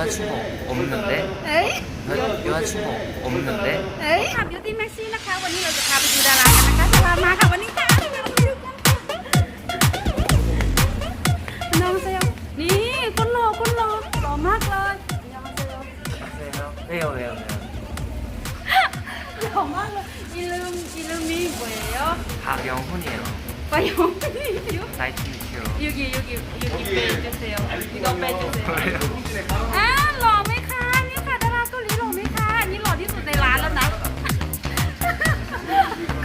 여자친구 없는데? 여, 여자친구 없는데? 에이? 박영훈이에요. 박영훈이에요. 나이트 큐. 여기 여기 여기 빼주세요. 이거 빼주세요. 아!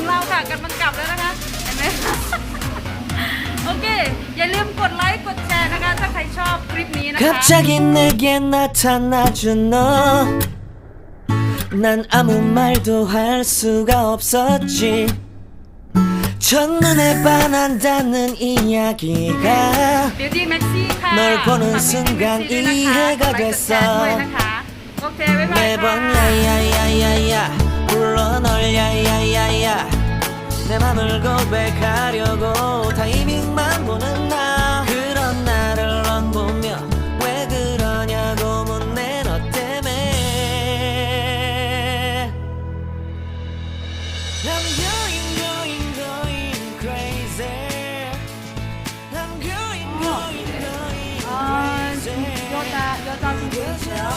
ของเราค่ะกำลังกลับแล้วนะคะ เห็นไหมคะโอเค อย่าลืมกดไลค์ กดแชร์นะคะ ถ้าใครชอบคลิปนี้นะคะ 갑자기 내게 나타나준 너 난 아무 말도 할 수가 없었지 첫눈에 반한다는 이야기가 บิวตี้แม็กซี่ค่ะ 널보는 ฝาก 순간 Beauty Maxi ด้วยนะคะ 이해가 กดไลค์กดแชร์ด้วยนะคะ โอเค บ๊ายบาย 매번 ค่ะ 야야야야야 불러 널 야야야야. 내 맘을 고백하려고 타이밍만 보는 나. 그런 나를 넌 보며 왜 그러냐고 묻네 너 때문에. I'm going going going crazy. I'm going going going 아, crazy. 여자, 여자 친구 있어요?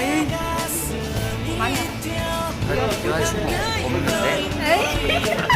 에이, 많이 여자친구 없는데? 에이.